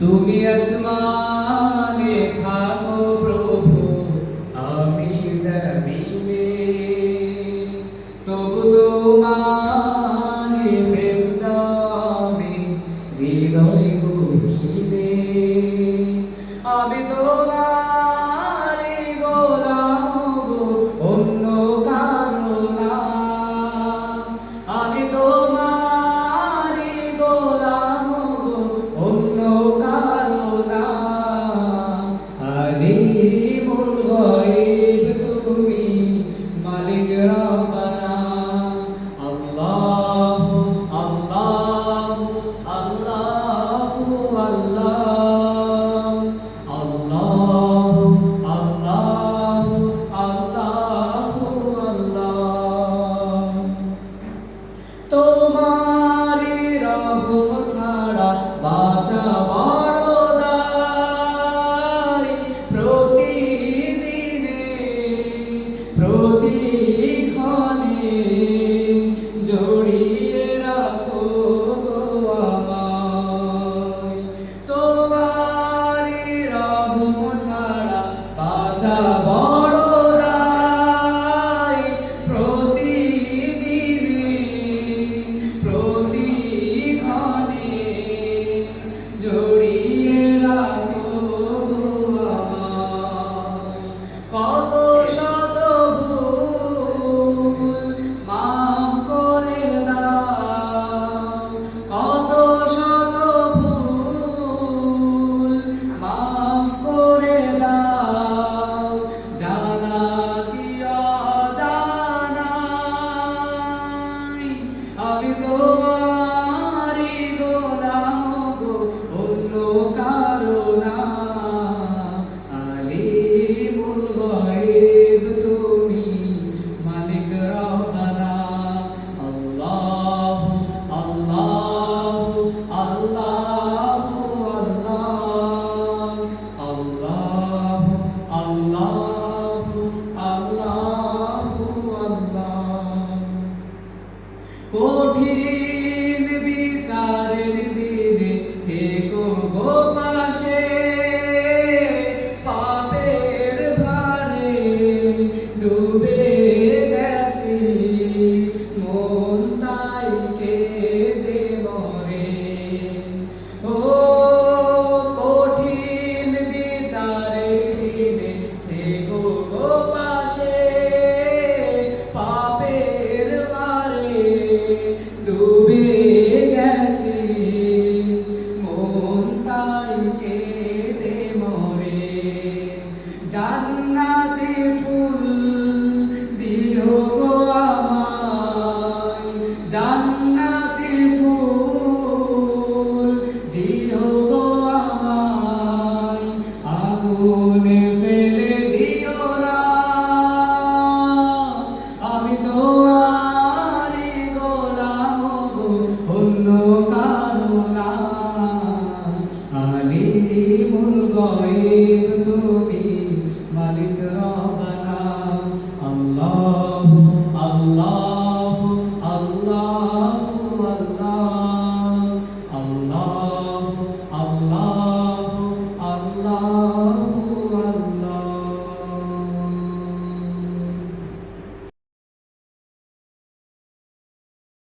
তুমি আসমানে থাকো প্রভু আমি জমিনে। তবু তোমার প্রেম জানে হৃদয় গভীরে। আমি তোমার প্রতিদিনে প্রতিখানে ডুবে গেছে, মন তাই কেঁদে মরে। ও কঠিন বিচারের দিনে পাশে, পাপের মারে ডুবে গেছে, মন তাই কেঁদে মরে। জান্নাত